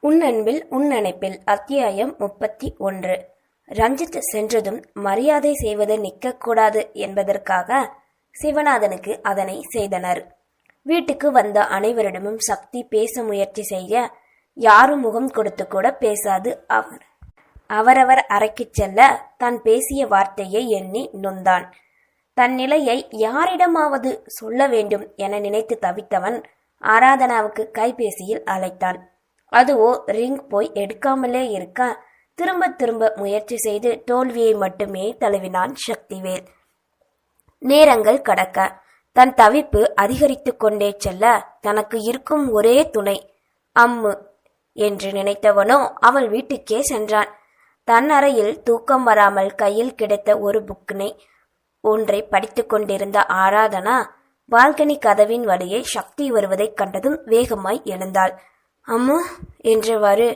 உன் அன்பில் உன் நினைப்பில் அத்தியாயம் முப்பத்தி ஒன்று. ரஞ்சித் சென்றதும் மரியாதை செய்வது நிற்கக்கூடாது என்பதற்காக சிவநாதனுக்கு அதனை செய்தனர். வீட்டுக்கு வந்த அனைவரிடமும் சக்தி பேச முயற்சி செய்ய யாரும் முகம் கொடுத்து கூட பேசாது அவர். அவரவர் அறைக்குச் செல்ல தான் பேசிய வார்த்தையை எண்ணி நொந்தான். தன் நிலையை யாரிடமாவது சொல்ல வேண்டும் என நினைத்து தவித்தவன் ஆராதனாவுக்கு கைபேசியில் அழைத்தான். அதுவோ ரிங் போய் எடுக்காமலே இருக்க. திரும்ப திரும்ப முயற்சி செய்து தோல்வியை மட்டுமே தழுவினான் சக்திவேல். நேரங்கள் கடக்க. தன் தவிப்பு அதிகரித்து கொண்டே செல்ல தனக்கு இருக்கும் ஒரே துணை. அம்மு என்று நினைத்தவனோ அவள் வீட்டுக்கே சென்றான். தன் அறையில் தூக்கம் வராமல் கையில் கிடைத்த ஒரு புக்கினை ஒன்றை படித்துக் கொண்டிருந்த ஆராதனா பால்கனி கதவின் வழியே சக்தி வருவதைக் கண்டதும் வேகமாய் எழுந்தாள். அம்மு என்றவாறு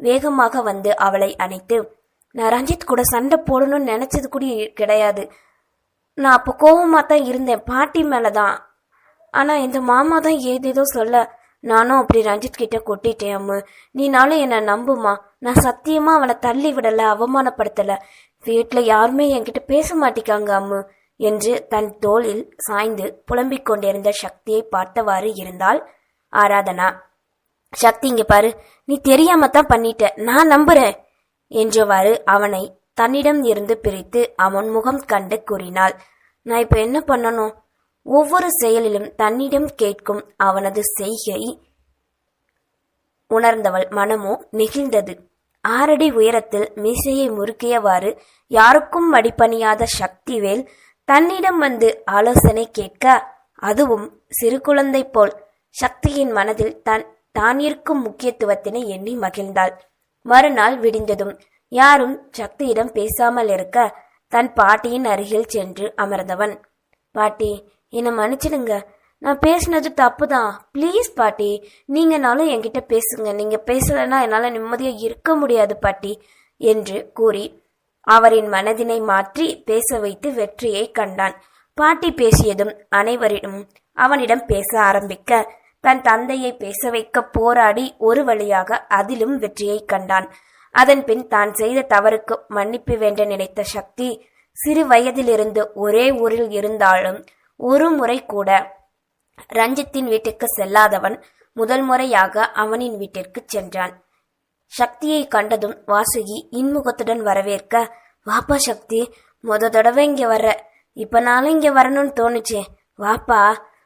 வேகமாக வந்து அவளை அணைத்து நான் ரஞ்சித் கூட சண்டை போடணும்னு நினைச்சது கூட கிடையாது. நான் அப்போ கோபமாக தான் இருந்தேன். பாட்டி மேலே தான் ஆனால் இந்த மாமா தான் ஏதேதோ சொல்ல நானும் அப்படி ரஞ்சித் கிட்ட கொட்டிட்டேன் அம்மு. நீனாலும் என்னை நம்புமா? நான் சத்தியமாக அவனை தள்ளி விடலை அவமானப்படுத்தலை. வீட்டில் யாருமே என்கிட்ட பேச மாட்டேங்காங்க அம்மு என்று தன் தோளில் சாய்ந்து புலம்பிக் கொண்டிருந்த சக்தியை பார்த்தவாறு இருந்தாள் ஆராதனா. சக்தி இங்க பாரு. நீ தெரியாம தான் பண்ணிட்ட. நான் நம்புறேன். என்றவாறு அவனை தன்னிடம் இருந்து பிரித்து அவன் முகம் கண்டு கூறினாள். நான் இப்ப என்ன பண்ணணும்? ஒவ்வொரு செயலிலும் தன்னிடம் கேட்கும் அவனது செய்கை உணர்ந்தவள் மனமோ நெகிழ்ந்தது. ஆறடி உயரத்தில் மீசையை முறுக்கியவாறு யாருக்கும் மடிப்பணியாத சக்திவேல் தன்னிடம் வந்து ஆலோசனை கேட்க அதுவும் சிறு குழந்தை போல் சக்தியின் மனதில் தன் தான் இருக்கும் முக்கியத்துவத்தினை எண்ணி மகிழ்ந்தாள். மறுநாள் விடிந்ததும் யாரும் சக்தியிடம் பேசாமல் இருக்க தன் பாட்டியின் அருகில் சென்று அமர்ந்தவன். பாட்டி என்னை மன்னிச்சிடுங்க. நான் பேசினது தப்பு தான் ப்ளீஸ் பாட்டி நீங்கனாலும் என்கிட்ட பேசுங்க. நீங்க பேசலைன்னா என்னால் நிம்மதியாக இருக்க முடியாது பாட்டி என்று கூறி அவரின் மனதினை மாற்றி பேச வைத்து வெற்றியை கண்டான். பாட்டி பேசியதும் அனைவரிடம் அவனிடம் பேச ஆரம்பிக்க தன் தந்தையை பேச வைக்க போராடி ஒரு வழியாக அதிலும் வெற்றியை கண்டான். அதன் பின் தான் செய்த தவறுக்கு மன்னிப்பு வேண்ட நினைத்த சக்தி சிறு வயதிலிருந்து ஒரே ஊரில் இருந்தாலும் ஒரு முறை கூட ரஞ்சித்தின் வீட்டுக்கு செல்லாதவன் முதல் முறையாக அவனின் வீட்டிற்கு சென்றான். சக்தியை கண்டதும் வாசுகி இன்முகத்துடன் வரவேற்க வாப்பா சக்தி முத தடவை இங்க வர்ற. இப்ப நானும் இங்க வரணும்னு தோணுச்சே. வாப்பா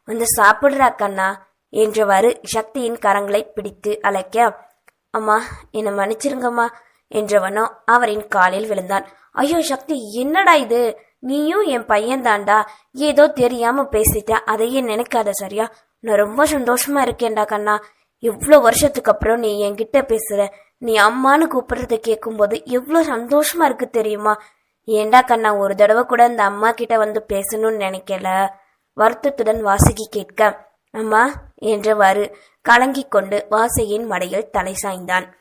வந்து சாப்பிடுறா கண்ணா. என்றவாறு சக்தியின் கரங்களை பிடித்து அழைக்க அம்மா என்னை மன்னிச்சிருங்கம்மா என்றவனோ அவரின் காலில் விழுந்தான். ஐயோ சக்தி என்னடா இது? நீயும் என் பையன் தாண்டா ஏதோ தெரியாம பேசிட்ட. அதையே நினைக்காத சரியா? நான் ரொம்ப சந்தோஷமா இருக்கேன்டா கண்ணா. இவ்வளோ வருஷத்துக்கு அப்புறம் நீ என்கிட்ட பேசுற. நீ அம்மான்னு கூப்பிடுறத கேட்கும்போது எவ்வளோ சந்தோஷமா இருக்கு தெரியுமா? ஏண்டா கண்ணா ஒரு தடவை கூட இந்த அம்மா கிட்ட வந்து பேசணும்னு நினைக்கல? வருத்தத்துடன் வாசுகி கேட்க அம்மா என்றவாறு கலங்கிக் கொண்டு வாசையின் மடையில் தலை சாய்ந்தான்.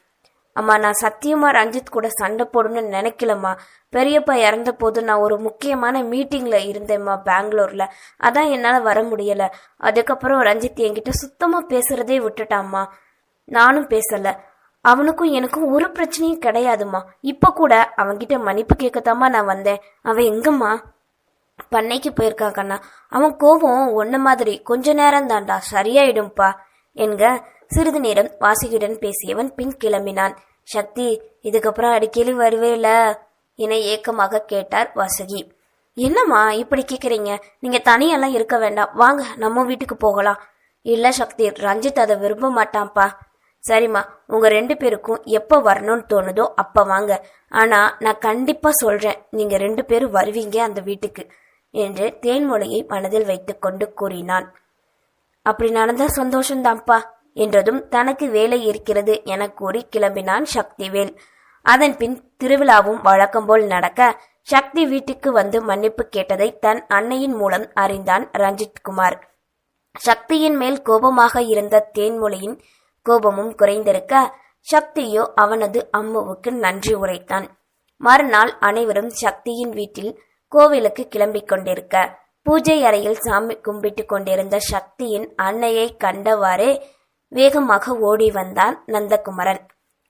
அம்மா நான் சத்தியமா ரஞ்சித் கூட சண்டை போடணும்னு நினைக்கலம்மா. பெரியப்பா இறந்த போது நான் ஒரு முக்கியமான மீட்டிங்ல இருந்தேம்மா பெங்களூர்ல. அதான் என்னால வர முடியல. அதுக்கப்புறம் ரஞ்சித் என்கிட்ட சுத்தமா பேசுறதே விட்டுட்டாம்மா. நானும் பேசல. அவனுக்கும் எனக்கும் ஒரு பிரச்சனையும் கிடையாதும்மா. இப்ப கூட அவன்கிட்ட மன்னிப்பு கேட்கத்தாம்மா நான் வந்தேன். அவன் எங்கம்மா? பண்ணைக்கு போயிருக்கான் கண்ணா. அவன் கோபம் ஒன்ன மாதிரி. கொஞ்ச நேரம் தாண்டா. சரியாயிடும்பா என்க சிறிது நேரம் வாசுகியுடன் பேசியவன் பின் கிளம்பினான். சக்தி இதுக்கப்புறம் அடிக்கடி வருவேல என ஏக்கமாக கேட்டார் வாசுகி. என்னம்மா இப்படி கேக்குறீங்க? நீங்க தனியெல்லாம் இருக்க வேண்டாம். வாங்க நம்ம வீட்டுக்கு போகலாம். இல்ல சக்தி ரஞ்சித் அதை விரும்ப மாட்டான்ப்பா. சரிம்மா உங்க ரெண்டு பேருக்கும் எப்ப வரணும்னு தோணுதோ அப்ப வாங்க. ஆனா நான் கண்டிப்பா சொல்றேன். நீங்க ரெண்டு பேரும் வருவீங்க அந்த வீட்டுக்கு. என்று தேன்மொழியை மனதில் வைத்துக்கொண்டு கூறினான். அப்படி நடந்தா சந்தோஷந்தாம்ப்பா என்றதும் தனக்கு வேலை இருக்கிறது என கூறி கிளம்பினான் சக்திவேல். அதன் பின் திருவிழாவும் வழக்கம் போல் நடக்க சக்தி வீட்டுக்கு வந்து மன்னிப்பு கேட்டதை தன் அன்னையின் மூலம் அறிந்தான் ரஞ்சித்குமார் சக்தியின் மேல் கோபமாக இருந்த தேன்மொழியின் கோபமும் குறைந்திருக்க சக்தியோ அவனது அம்முவுக்கு நன்றி உரைத்தான். மறுநாள் அனைவரும் சக்தியின் வீட்டில் கோவிலுக்கு கிளம்பிக் கொண்டிருக்க. பூஜை அறையில் சாமி கும்பிட்டு கொண்டிருந்த சக்தியின் அன்னையை கண்டவாறே வேகமாக ஓடி வந்தான் நந்தகுமரன்.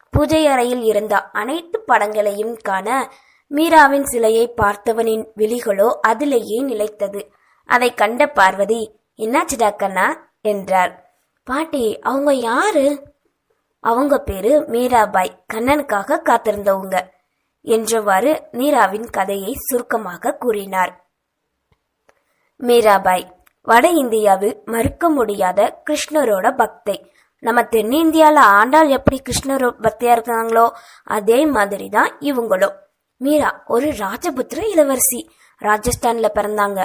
பூஜை அறையில் இருந்த அனைத்து படங்களையும் காண மீராவின் சிலையை பார்த்தவனின் விழிகளோ அதிலேயே நிலைத்தது. அதை கண்ட பார்வதி என்னாச்சுடா கண்ணா என்றார். பாட்டி அவங்க யாரு? அவங்க பேரு மீராபாய். கண்ணனுக்காக காத்திருந்தவங்க. என்றவாறு மீராவின் கதையை சுருக்கமாக கூறினார். மீராபாய் வட இந்தியாவில் மறுக்க முடியாத கிருஷ்ணரோட பக்தை. நம்ம தென்னிந்தியால ஆண்டாள் எப்படி கிருஷ்ணர் பக்தியா இருக்காங்களோ அதே மாதிரி தான் இவங்களும். மீரா ஒரு ராஜபுத்திர இளவரசி. ராஜஸ்தான்ல பிறந்தாங்க.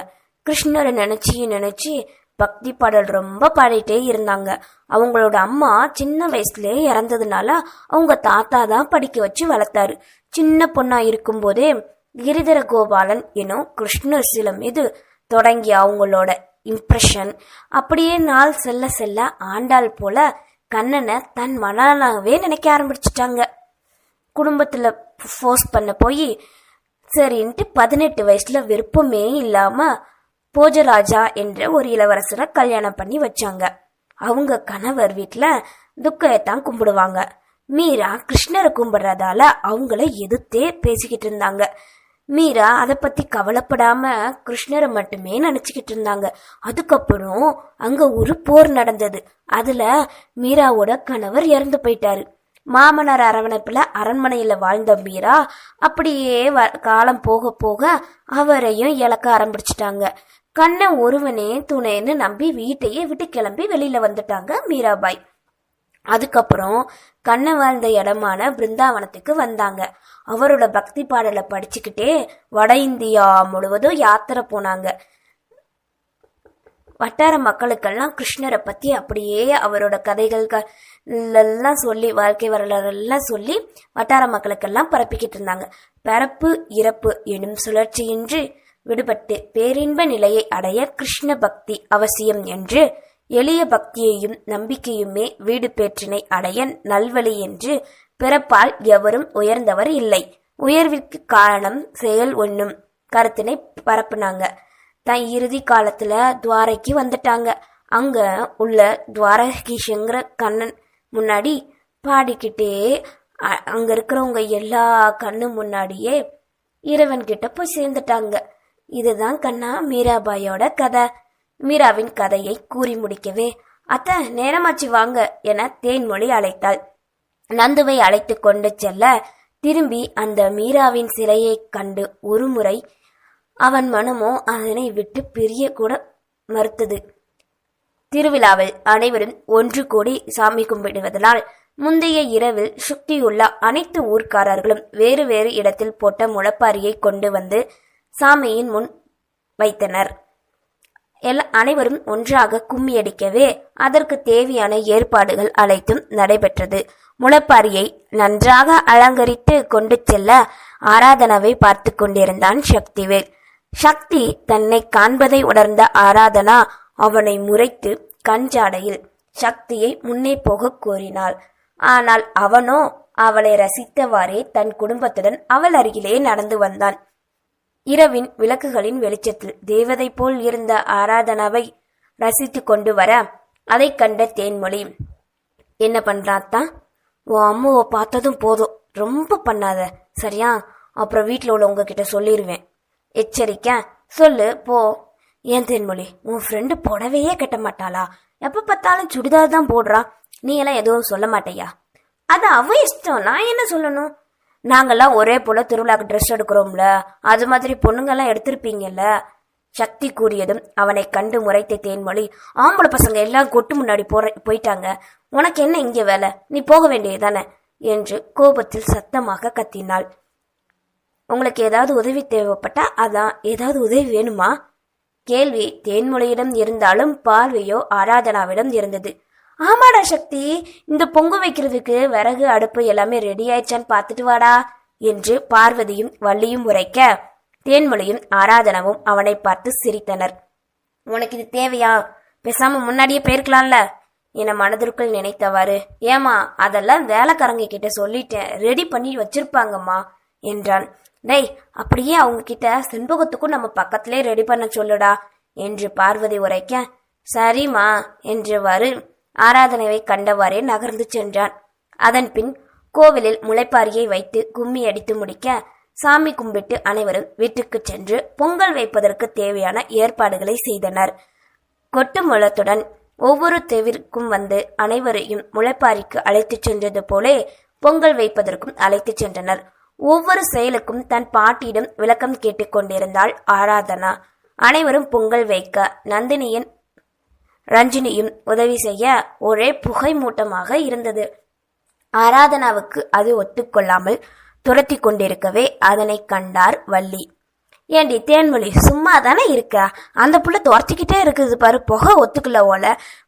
கிருஷ்ணரை நினைச்சு நினைச்சு பக்தி பாடல் ரொம்ப பாடிட்டே இருந்தாங்க. அவங்களோட அம்மா சின்ன வயசுலயே இறந்ததுனால அவங்க தாத்தா தான் படிக்க வச்சு வளர்த்தாரு. சின்ன பொண்ணா இருக்கும்போதே கிரிதர கோபாலன் எனும் கிருஷ்ணர் சில மீது தொடங்கி அவங்களோட இம்ப்ரெஷன் அப்படியே நாள் செல்ல செல்ல ஆண்டாள் போல கண்ணனை தன் மனநலவே நினைக்க ஆரம்பிச்சிட்டாங்க. குடும்பத்துல ஃபோர்ஸ் பண்ண போய் சரின்ட்டு பதினெட்டு வயசுல விருப்பமே இல்லாம போஜராஜா என்ற ஒரு இளவரசரை கல்யாணம் பண்ணி வச்சாங்க. அவங்க கணவர் வீட்டுல துக்கையத்தான் கும்பிடுவாங்க. மீரா கிருஷ்ணரை கும்பிடுறதால அவங்கள எதிர்த்தே பேசிக்கிட்டு இருந்தாங்க. மீரா அதை பத்தி கவலைப்படாம கிருஷ்ணரை மட்டுமே நினைச்சுக்கிட்டு இருந்தாங்க. அதுக்கப்புறம் அங்க ஒரு போர் நடந்தது. அதுல மீராவோட கணவர் இறந்து போயிட்டாரு. மாமனார் அரவணைப்புல அரண்மனையில வாழ்ந்த மீரா அப்படியே வ- காலம் போக போக அவரையும் இழக்க ஆரம்பிச்சிட்டாங்க. கண்ணன் ஒருவனே துணைன்னு நம்பி வீட்டையே விட்டு கிளம்பி வெளியில வந்துட்டாங்க மீராபாய். அதுக்கப்புறம் கண்ணன் வாழ்ந்த இடமான பிருந்தாவனத்துக்கு வந்தாங்க. அவரோட பக்தி பாடலை படிச்சுக்கிட்டே வட இந்தியா முழுவதும் யாத்திரை போனாங்க. வட்டார மக்களுக்கெல்லாம் கிருஷ்ணரை பத்தி அப்படியே அவரோட கதைகள் எல்லாம் சொல்லி வாழ்க்கை வரலாறு எல்லாம் சொல்லி வட்டார மக்களுக்கெல்லாம் பரப்பிக்கிட்டு இருந்தாங்க. பிறப்பு இறப்பு எனும் சுழற்சியின்றி விடுபட்டு பேரின்ப நிலையை அடைய கிருஷ்ண பக்தி அவசியம் என்று எளிய பக்தியையும் நம்பிக்கையுமே வீடு பேற்றினை அடைய நல்வழி என்று பிறப்பால் எவரும் உயர்ந்தவர் இல்லை. உயர்விற்கு காரணம் செயல் ஒண்ணும். கருத்தினை பரப்புனாங்க. தன் இறுதி காலத்துல துவாரைக்கு வந்துட்டாங்க. அங்க உள்ள துவாரகீஷங்கிற கண்ணன் முன்னாடி பாடிக்கிட்டே அங்க இருக்கிறவங்க எல்லா கண்ணு முன்னாடியே இறைவன் கிட்ட போய் சேர்ந்துட்டாங்க. இதுதான் கண்ணா மீராபாயோட கதை. மீராவின் கதையை கூறி முடிக்கவே அத்த நேரமாச்சு வாங்க என தேன்மொழி அழைத்தாள். நந்துவை அழைத்து கொண்டு செல்ல திரும்பி அந்த மீராவின் சிலையை கண்டு ஒருமுறை அவன் மனமோ அதனை விட்டு பிரிய கூட மறுத்தது. திருவிழாவில் அனைவரும் ஒன்று கூடி சாமி கும்பிடுவதனால் முந்தைய இரவில் சுக்தியுள்ள அனைத்து ஊர்க்காரர்களும் வேறு வேறு இடத்தில் போட்ட முளப்பாரியை கொண்டு வந்து சாமியின் முன் வைத்தனர். எல்லா அனைவரும் ஒன்றாக கும்மியடிக்கவே அதற்கு தேவையான ஏற்பாடுகள் அனைத்தும் நடைபெற்றது. முளப்பாரியை நன்றாக அலங்கரித்து கொண்டு செல்ல ஆராதனாவை பார்த்து கொண்டிருந்தான் சக்திவேல். சக்தி தன்னை காண்பதை உணர்ந்த ஆராதனா அவனை முறைத்து கஞ்சாடையில் சக்தியை முன்னே போகக் கோரினாள். ஆனால் அவனோ அவளை ரசித்தவாறே தன் குடும்பத்துடன் அவள் அருகிலே நடந்து வந்தான். இரவின் விளக்குகளின் வெளிச்சத்தில் தேவதை போல் இருந்த ஆராதனாவை ரசித்து கொண்டு வர அதை கண்ட தேன்மொழி என்ன பண்றாத்தா? உன் அம்மாவை பார்த்ததும் போதும். ரொம்ப பண்ணாத. சரியா? அப்புறம் வீட்டில் உள்ளவங்க கிட்ட சொல்லிடுவேன் எச்சரிக்கை. சொல்லு. போ. ஏன் தேன்மொழி? உன் ஃப்ரெண்டு புடவையே கட்ட மாட்டாளா? எப்ப பார்த்தாலும் சுடிதார் தான் போடுறா. நீ எல்லாம் எதுவும் சொல்ல மாட்டையா? அது அவ இஷ்டம். நான் என்ன சொல்லணும்? நாங்கள்லாம் ஒரே போல திருவிழாக்கு ட்ரெஸ் எடுக்கிறோம்ல. அது மாதிரி பொண்ணுங்கெல்லாம் எடுத்திருப்பீங்கல்ல. சக்தி கூறியதும் அவனை கண்டு முறைத்த தேன்மொழி ஆம்பளை பசங்க எல்லாம் கொட்டு முன்னாடி போற போயிட்டாங்க. உனக்கு என்ன இங்கே வேலை? நீ போக வேண்டியதுதானே? என்று கோபத்தில் சத்தமாக கத்தினாள். உங்களுக்கு ஏதாவது உதவி தேவைப்பட்டா அதான் ஏதாவது உதவி வேணுமா? கேள்வி தேன்மொழியிடம் இருந்தாலும் பார்வையோ ஆராதனாவிடம் இருந்தது. ஆமாடா சக்தி. இந்த பொங்கு வைக்கிறதுக்கு விறகு அடுப்பு எல்லாமே ரெடி ஆயிடுச்சான்னு பார்த்துட்டு வாடா என்று பார்வதியும் வள்ளியும் உரைக்க தேன்மொழியும் ஆராதனவும் அவனை பார்த்து சிரித்தனர். உனக்கு இது தேவையா? பேசாம முன்னாடியே போயிருக்கலாம்ல. என மனதிற்குள் நினைத்தவாறு ஏமா அதெல்லாம் வேலைக்காரங்க கிட்ட சொல்லிட்டேன். ரெடி பண்ணி வச்சிருப்பாங்கம்மா என்றான். டேய் அப்படியே அவங்க கிட்ட செண்பகத்துக்கும் நம்ம பக்கத்திலே ரெடி பண்ண சொல்லுடா என்று பார்வதி உரைக்க சரிம்மா என்றவாறு ஆராதனையை கண்டவாறே நகர்ந்து சென்றான். அதன் பின் கோவிலில் முளைப்பாரியை வைத்து கும்மி அடித்து முடிக்க சாமி கும்பிட்டு அனைவரும் வீட்டுக்கு சென்று பொங்கல் வைப்பதற்கு தேவையான ஏற்பாடுகளை செய்தனர். கொட்டு முளத்துடன் ஒவ்வொரு தெருவிற்கும் வந்து அனைவரையும் முளைப்பாரிக்கு அழைத்துச் சென்றது போலே பொங்கல் வைப்பதற்கும் அழைத்துச் சென்றனர். ஒவ்வொரு செயலுக்கும் தன் பாட்டியிடம் விளக்கம் கேட்டுக்கொண்டிருந்தாள் ஆராதனா. அனைவரும் பொங்கல் வைக்க நந்தினியின் ரஞ்சினியும் உதவி செய்ய ஒரே புகை மூட்டமாக இருந்தது. ஆராதனாவுக்கு அது ஒத்துக்கொள்ளாமல் துரத்தி கொண்டிருக்கவே அதனை கண்டார் வள்ளி. ஏண்டி தேன்மொழி சும்மா தானே இருக்க? அந்த புள்ள துரத்திக்கிட்டே இருக்குது பாரு புகை ஒத்துக்கல ஓல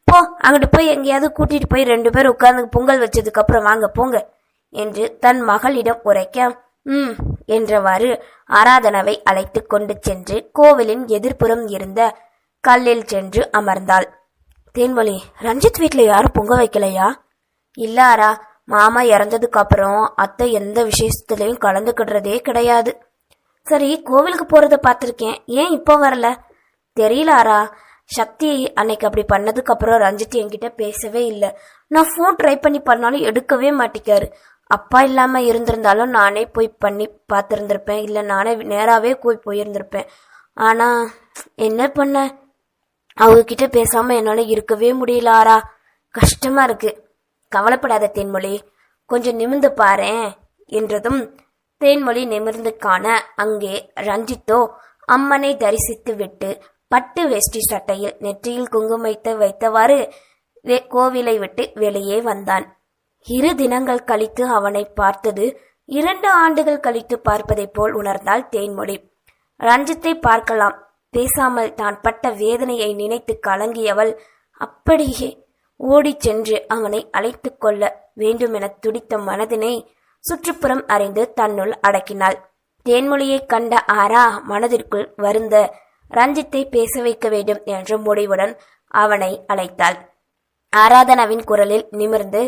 போ அங்கிட்டு போய் எங்கேயாவது கூட்டிட்டு போய் ரெண்டு பேரும் உட்கார்ந்து பொங்கல் வச்சதுக்கு அப்புறம் வாங்க போங்க என்று தன் மகளிடம் உரைக்க ம் என்றவாறு ஆராதனாவை அழைத்து கொண்டு சென்று கோவிலின் எதிர்ப்புறம் இருந்த கல்லில் சென்று அமர்ந்தாள். தேன்மொழி ரஞ்சித் வீட்டில் யாரும் பொங்க வைக்கலையா? இல்லாரா மாமா இறந்ததுக்கு அப்புறம் அத்தை எந்த விசேஷத்துலையும் கலந்துக்கிடுறதே கிடையாது. சரி கோவிலுக்கு போகிறத பார்த்துருக்கேன். ஏன் இப்போ வரல? தெரியலாரா சக்தி அன்னைக்கு அப்படி பண்ணதுக்கு அப்புறம் ரஞ்சித் என்கிட்ட பேசவே இல்லை. நான் ஃபோன் ட்ரை பண்ணி பண்ணாலும் எடுக்கவே மாட்டேக்காரு அப்பா இல்லாமல் இருந்திருந்தாலும் நானே போய் பண்ணி பார்த்துருந்துருப்பேன். இல்லை நானே நேராகவே போய் போயிருந்திருப்பேன். ஆனால் என்ன பண்ண? அவங்க கிட்ட பேசாம என்னால இருக்கவே முடியல ஆரா கஷ்டமா இருக்கு. கவலைப்படாத தேன்மொழி. கொஞ்சம் நிமிர்ந்து பாரு என்றதும் தேன்மொழி நிமிர்ந்து காண அங்கே ரஞ்சித்தோ அம்மனை தரிசித்து விட்டு பட்டு வேஷ்டி சட்டையில் நெற்றியில் குங்குமைத்து வைத்தவாறு வே- கோவிலை விட்டு வெளியே வந்தான். இரு தினங்கள் கழித்து அவனை பார்த்தது இரண்டு ஆண்டுகள் கழித்து பார்ப்பதைப் போல் உணர்ந்தாள் தேன்மொழி. ரஞ்சித்தை பார்க்கலாம். பேசாமல் தான் பட்ட வேதனையை நினைத்து கலங்கியவள் அப்படியே ஓடிச் சென்று அவனை அழைத்து கொள்ள வேண்டுமென துடித்த மனதினை சுற்றுப்புறம் அறிந்து தன்னுள் அடக்கினாள். தேன்மொழியை கண்ட ஆரா மனதிற்குள் வருந்த ரஞ்சித்தை பேச வைக்க வேண்டும் என்ற முடிவுடன் அவனை அழைத்தாள். ஆராதனாவின் குரலில் நிமிர்ந்து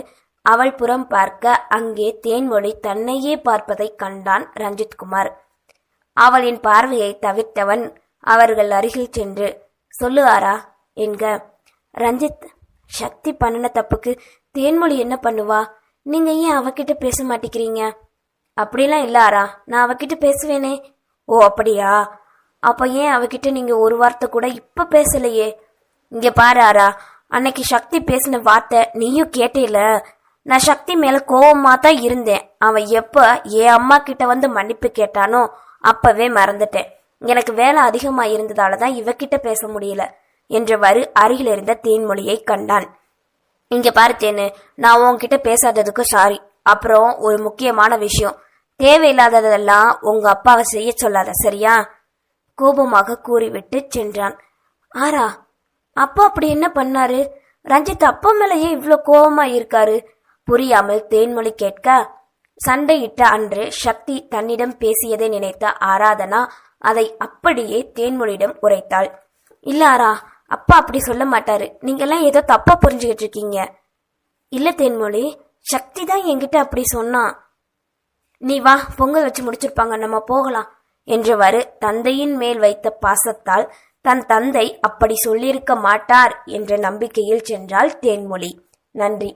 அவள் புறம் பார்க்க அங்கே தேன்மொழி தன்னையே பார்ப்பதைக் கண்டான் ரஞ்சித்குமார் அவளின் பார்வையை தவிர்த்தவன் அவர்கள் அருகில் சென்று சொல்லுவாரா? என்க. ரஞ்சித் சக்தி பண்ணின தப்புக்கு தேன்மொழி என்ன பண்ணுவா? நீங்க ஏன் அவகிட்ட பேச மாட்டேங்கிறீங்க? அப்படிலாம் இல்ல ஆரா நான் அவகிட்ட பேசுவேனே. ஓ அப்படியா? அப்ப ஏன் அவகிட்ட நீங்க ஒரு வார்த்தை கூட இப்ப பேசலையே? இங்க பாரு ஆரா அன்னைக்கு சக்தி பேசின வார்த்தை நீயும் கேட்டேல. நான் சக்தி மேல கோவமா தான் இருந்தேன். அவன் எப்ப என் அம்மா கிட்ட வந்து மன்னிப்பு கேட்டானோ அப்பவே மறந்துட்டேன். எனக்கு வேலை அதிகமாக இருந்ததால தான் இவகிட்ட பேச முடியல என்றவாறு அருகில் இருந்த தேன்மொழியை கண்டான். இங்க பாரு தேனு நான் உன்கிட்ட பேசாததுக்கு சாரி அப்புறம் ஒரு முக்கியமான விஷயம். தேவையில்லாததெல்லாம் உங்க அப்பாவை செய்ய சொல்லாத சரியா? கோபமாக கூறிவிட்டு சென்றான். ஆரா அப்பா அப்படி என்ன பண்ணாரு? ரஞ்சித் அப்பா மேலேயே இவ்வளோ கோபமா இருக்காரு. புரியாமல் தேன்மொழி கேட்க சண்டையிட்ட அன்று சக்தி தன்னிடம் பேசியதை நினைத்த ஆராதனா அதை அப்படியே தேன்மொழியிடம் உரைத்தாள். இல்ல ஆரா அப்பா அப்படி சொல்ல மாட்டாரு. நீங்கெல்லாம் ஏதோ தப்பா புரிஞ்சுக்கிட்டு இருக்கீங்க. இல்ல தேன்மொழி சக்தி தான் என்கிட்ட அப்படி சொன்னான் நீ வா பொங்கல் வச்சு முடிச்சிருப்பாங்க. நம்ம போகலாம் என்றவாறு தந்தையின் மேல் வைத்த பாசத்தால் தன் தந்தை அப்படி சொல்லியிருக்க மாட்டார் என்ற நம்பிக்கையில் சென்றாள் தேன்மொழி. நன்றி.